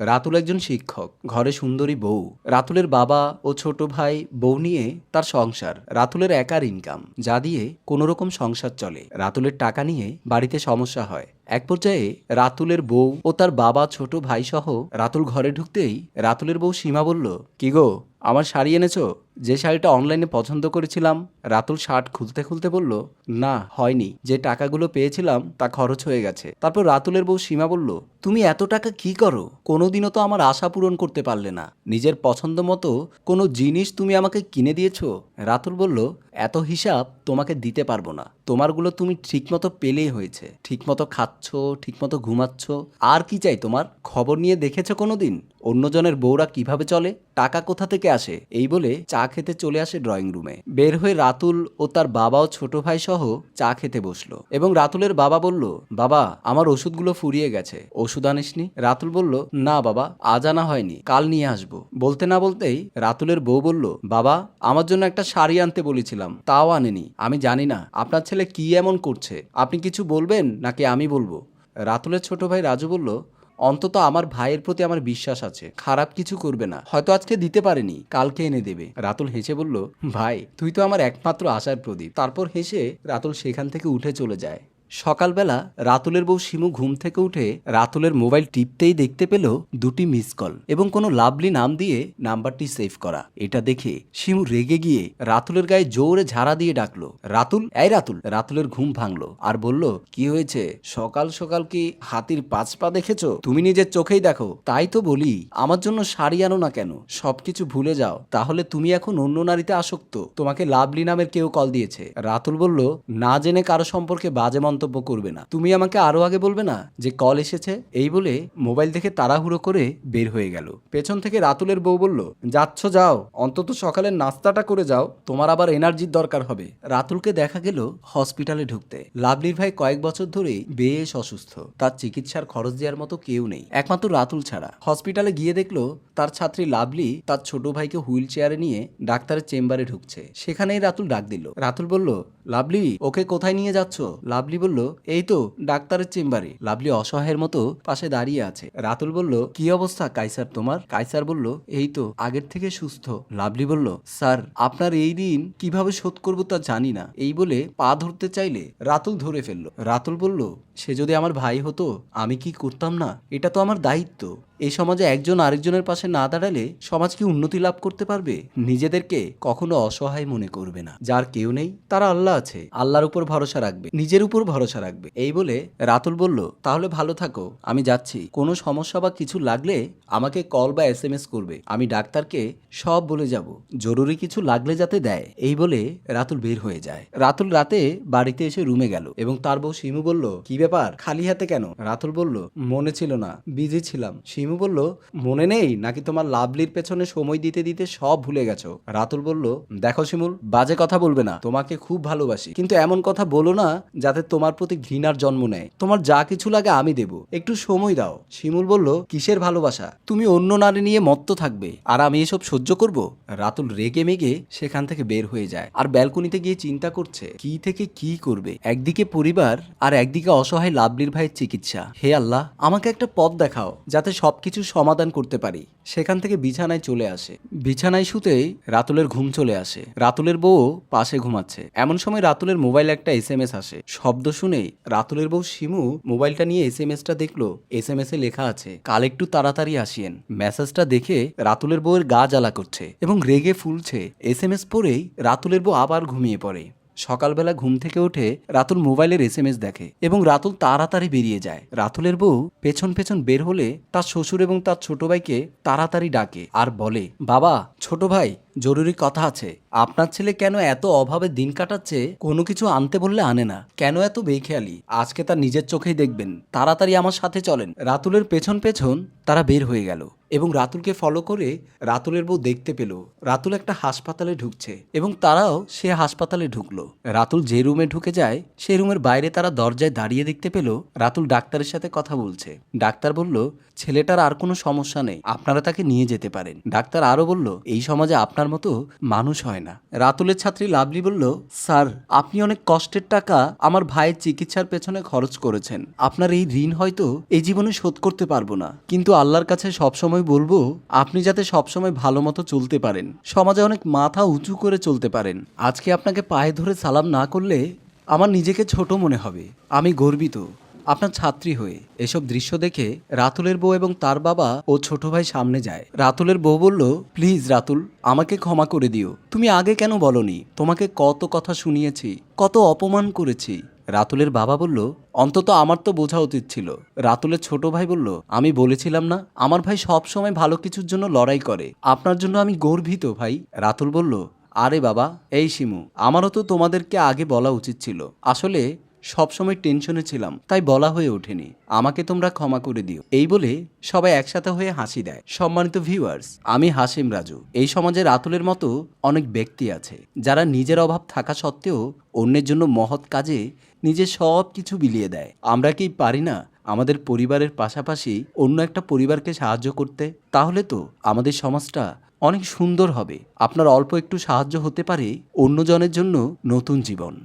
রাতুল একজন শিক্ষক, ঘরে সুন্দরী বউ। রাতুলের বাবা ও ছোট ভাই বউ নিয়ে তার সংসার। রাতুলের একার ইনকাম যা দিয়ে কোনোরকম সংসার চলে। রাতুলের টাকা নিয়ে বাড়িতে সমস্যা হয়। এক পর্যায়ে রাতুলের বউ ও তার বাবা ছোট ভাই সহ রাতুল ঘরে ঢুকতেই রাতুলের বউ সীমা বলল, কি গো, আমার শাড়ি এনেছো? যে শাড়িটা অনলাইনে পছন্দ করেছিলাম, রাতুল শার্ট খুলতে খুলতে বলল, না, হয়নি। যে টাকাগুলো পেয়েছিলাম, তা খরচ হয়ে গেছে। তারপর রাতুলের বউ সীমা বলল, তুমি এত টাকা কি করো? কোনোদিনও তো আমার আশা পূরণ করতে পারলে না। নিজের পছন্দ মতো কোনো জিনিস তুমি আমাকে কিনে দিয়েছ? রাতুল বলল এত হিসাব তোমাকে দিতে পারব না। তোমারগুলো তুমি ঠিকমতো পেলেই হয়েছে। ঠিকমতো খাচ্ছ, ঠিকমতো ঘুমাচ্ছ। আর কি চাই তোমার? খবর নিয়ে দেখেছ কোনোদিন? অন্যজনের বউরা কীভাবে চলে, টাকা কোথা থেকে আসে, এই বলে চা খেতে চলে আসে ড্রয়িং রুমে। বের হয়ে রাতুল ও তার বাবা ও ছোট ভাই সহ চা খেতে বসল। এবং রাতুলের বাবা বলল, বাবা, আমার ওষুধগুলো ফুরিয়ে গেছে। ওষুধ আনিসনি? রাতুল বলল, না বাবা, আজ আনা হয়নি, কাল নিয়ে আসব। বলতে না বলতেই রাতুলের বউ বলল, বাবা, আমার জন্য একটা শাড়ি আনতে বলেছিলাম, তাও আনেনি। আমি জানি না, আপনার ছেলে কি এমন করছে, আপনি কিছু বলবেন নাকি আমি বলব? রাতুলের ছোট ভাই রাজু বলল অন্তত আমার ভাইয়ের প্রতি আমার বিশ্বাস আছে। খারাপ কিছু করবে না। হয়তো আজকে দিতে পারেনি, কালকে এনে দেবে। রাতুল হেসে বলল, ভাই, তুই তো আমার একমাত্র আশার প্রদীপ। তারপর হেসে রাতুল সেখান থেকে উঠে চলে যায়। সকালবেলা রাতুলের বউ শিমু ঘুম থেকে উঠে রাতুলের মোবাইল টিপতেই দেখতে পেল দুটি মিস কল এবং কোনো লাভলি নাম দিয়ে নাম্বারটি সেভ করা। এটা দেখে শিমু রেগে গিয়ে রাতুলের গায়ে জোরে ঝাড়া দিয়ে ডাকলো, রাতুল, এই রাতুল। রাতুলের ঘুম ভাঙলো আর বলল, কি হয়েছে? সকাল সকাল কি হাতির পাঁচ পা দেখেছ? তুমি নিজের চোখেই দেখো। তাই তো বলি, আমার জন্য শাড়ি আনো না কেন? সবকিছু ভুলে যাও। তাহলে তুমি এখন অন্য নারীতে আসক্ত। তোমাকে লাভলি নামের কেউ কল দিয়েছে। রাতুল বলল, না জেনে কারও সম্পর্কে বাজে মন্তব্য করবে না। তুমি আমাকে আরও আগে বলবে না যে কল এসেছে? এই বলে মোবাইল দেখে তাড়াহুড়ো করে বের হয়ে গেল। পেছন থেকে রাতুলের বউ বলল, যাচ্ছ, যাও। অন্তত সকালের নাস্তাটা করে যাও। তোমার আবার এনার্জির দরকার হবে। রাতুলকে দেখা গেল হসপিটালে ঢুকতে। লাভলির ভাই কয়েক বছর ধরেই বেশ অসুস্থ। তার চিকিৎসার খরচ দেওয়ার মতো কেউ নেই। একমাত্র রাতুল ছাড়া। হসপিটালে গিয়ে দেখল, তার ছাত্রী লাভলি তার ছোট ভাইকে হুইল চেয়ারে নিয়ে ডাক্তারের চেম্বারে ঢুকছে। সেখানেই রাতুল ডাক দিল। রাতুল বলল লাভলি ওকে কোথায় নিয়ে যাচ্ছ? লাভলি বলল এই তো, ডাক্তারের চেম্বারে। লাভলি অসহায়ের মতো পাশে দাঁড়িয়ে আছে। রাতুল বলল, কি অবস্থা কাইসার তোমার? কাইসার বলল, এই তো, আগের থেকে সুস্থ। লাভলি বলল, স্যার, আপনার এই ঋণ কীভাবে শোধ করব তা জানি না। এই বলে পা ধরতে চাইলে রাতুল ধরে ফেলল। রাতুল বলল, সে যদি আমার ভাই হতো, আমি কি করতাম না? এটা তো আমার দায়িত্ব। এই সমাজে একজন আরেকজনের পাশে না দাঁড়ালে সমাজ কি উন্নতি লাভ করতে পারবে? নিজেদেরকে কখনো অসহায় মনে করবে না। যার কেউ নেই, তারা আল্লাহ আছে। আল্লাহর উপর ভরসা রাখবে। নিজের উপর ভরসা রাখবে। এই বলে রাতুল বলল, তাহলে ভালো থাকো, আমি যাচ্ছি। কোনো সমস্যা বা কিছু লাগলে আমাকে কল বা এস এম এস করবে। আমি ডাক্তারকে সব বলে যাব। জরুরি কিছু লাগলে যাতে দেয়। এই বলে রাতুল বের হয়ে যায়। রাতুল রাতে বাড়িতে এসে রুমে গেল এবং তার বউ শিমু বলল, কি ব্যাপার? খালি হাতে কেন? রাতুল বলল, মনে ছিল না, বিজি ছিলাম। শিমু বলল, মনে নেই? নাকি তোমার লাভলির পেছনে সময় দিতে দিতে সব ভুলে গেছো? রাতুল বলল, দেখো শিমুল, বাজে কথা বলবে না। তোমাকে খুব ভালোবাসি। কিন্তু এমন কথা বলো না, যাতে তোমার প্রতি ঘৃণার জন্ম নেয়। তোমার যা কিছু লাগে আমি দেব। একটু সময় দাও। শিমুল বলল, কিসের ভালোবাসা? তুমি অন্য নারী নিয়ে মত্ত থাকবে। আর আমি এসব সহ্য করব? রাতুল রেগে মেগে সেখান থেকে বের হয়ে যায়। আর ব্যালকনিতে গিয়ে চিন্তা করছে, কি থেকে কি করবে? একদিকে পরিবার আর একদিকে অসহায় লাভলির ভাইয়ের চিকিৎসা। হে আল্লাহ, আমাকে একটা পথ দেখাও, যাতে সবকিছু সমাধান করতে পারি। সেখান থেকে বিছানায় চলে আসে। বিছানায় শুতেই রাতুলের ঘুম চলে আসে। রাতুলের বউ পাশে ঘুমাচ্ছে। এমন সময় রাতুলের মোবাইল একটা এস এম এস আসে। শব্দ শুনেই রাতুলের বউ শিমু মোবাইলটা নিয়ে এস এম এসটা দেখল। এস এম এস এ লেখা আছে, কাল একটু তাড়াতাড়ি আসিয়েন। মেসেজটা দেখে রাতুলের বউয়ের গা জ্বালা করছে এবং রেগে ফুলছে। এস এম এস পরেই রাতুলের বউ আবার ঘুমিয়ে পড়ে। সকালবেলা ঘুম থেকে উঠে রাতুল মোবাইলের এস দেখে এবং রাতুল তাড়াতাড়ি বেরিয়ে যায়। রাতুলের বউ পেছন পেছন বের হলে তার শ্বশুর এবং তার ছোট ভাইকে তাড়াতাড়ি ডাকে আর বলে, বাবা, ছোট ভাই, জরুরি কথা আছে। আপনার ছেলে কেন এত অভাবে দিন কাটাচ্ছে? কোনো কিছু আনতে বললে আনে না। কেন এত বেখেয়ালি? আজকে তার নিজের চোখেই দেখবেন। তাড়াতাড়ি আমার সাথে চলেন। রাতুলের পেছন পেছন তারা বের হয়ে গেল। এবং রাতুলকে ফলো করে রাতুলের বউ দেখতে পেল। রাতুল একটা হাসপাতালে ঢুকছে এবং তারাও সে হাসপাতালে ঢুকলো। রাতুল যে রুমে ঢুকে যায় সেই রুমের বাইরে তারা দরজায় দাঁড়িয়ে দেখতে পেল রাতুল ডাক্তারের সাথে কথা বলছে। ডাক্তার বলল, ছেলেটার আর কোনো সমস্যা নেই, আপনারা তাকে নিয়ে যেতে পারেন। ডাক্তার আরও বলল, এই সমাজে আপনার মতো মানুষ হয় না। রাতুলের ছাত্রী লাভলি বলল, স্যার, আপনি অনেক কষ্টের টাকা আমার ভাইয়ের চিকিৎসার পেছনে খরচ করেছেন। আপনার এই ঋণ হয়তো এই জীবনে শোধ করতে পারব না। কিন্তু আল্লাহর কাছে সবসময় বলব, আপনি যাতে সবসময় ভালো মতো চলতে পারেন। সমাজে অনেক মাথা উঁচু করে চলতে পারেন। আজকে আপনাকে পায়ে ধরে সালাম না করলে আমার নিজেকে ছোট মনে হবে। আমি গর্বিত। আপনার ছাত্রী হয়ে এসব দৃশ্য দেখে রাতুলের বউ এবং তার বাবা ও ছোট ভাই সামনে যায়। রাতুলের বউ বলল, প্লিজ রাতুল, আমাকে ক্ষমা করে দিও। তুমি আগে কেন বলনি? তোমাকে কত কথা শুনিয়েছি, কত অপমান করেছি। রাতুলের বাবা বলল, অন্তত আমার তো বোঝা উচিত ছিল। রাতুলের ছোট ভাই বলল, আমি বলেছিলাম না, আমার ভাই সব সময় ভালো কিছুর জন্য লড়াই করে। আপনার জন্য আমি গর্বিত ভাই। রাতুল বলল, আরে বাবা, এই শিমু, আমারও তো তোমাদেরকে আগে বলা উচিত ছিল। আসলে সবসময় টেনশনে ছিলাম, তাই বলা হয়ে ওঠেনি। আমাকে তোমরা ক্ষমা করে দিও। এই বলে সবাই একসাথে হয়ে হাসি দেয়। সম্মানিত ভিউয়ার্স আমি হাসিম রাজু। এই সমাজের রাতুলের মতো অনেক ব্যক্তি আছে, যারা নিজের অভাব থাকা সত্ত্বেও অন্যের জন্য মহৎ কাজে নিজের সব কিছু বিলিয়ে দেয়। আমরা কি পারি না আমাদের পরিবারের পাশাপাশি অন্য একটা পরিবারকে সাহায্য করতে? তাহলে তো আমাদের সমাজটা অনেক সুন্দর হবে। আপনার অল্প একটু সাহায্য হতে পারে অন্যজনের জন্য নতুন জীবন।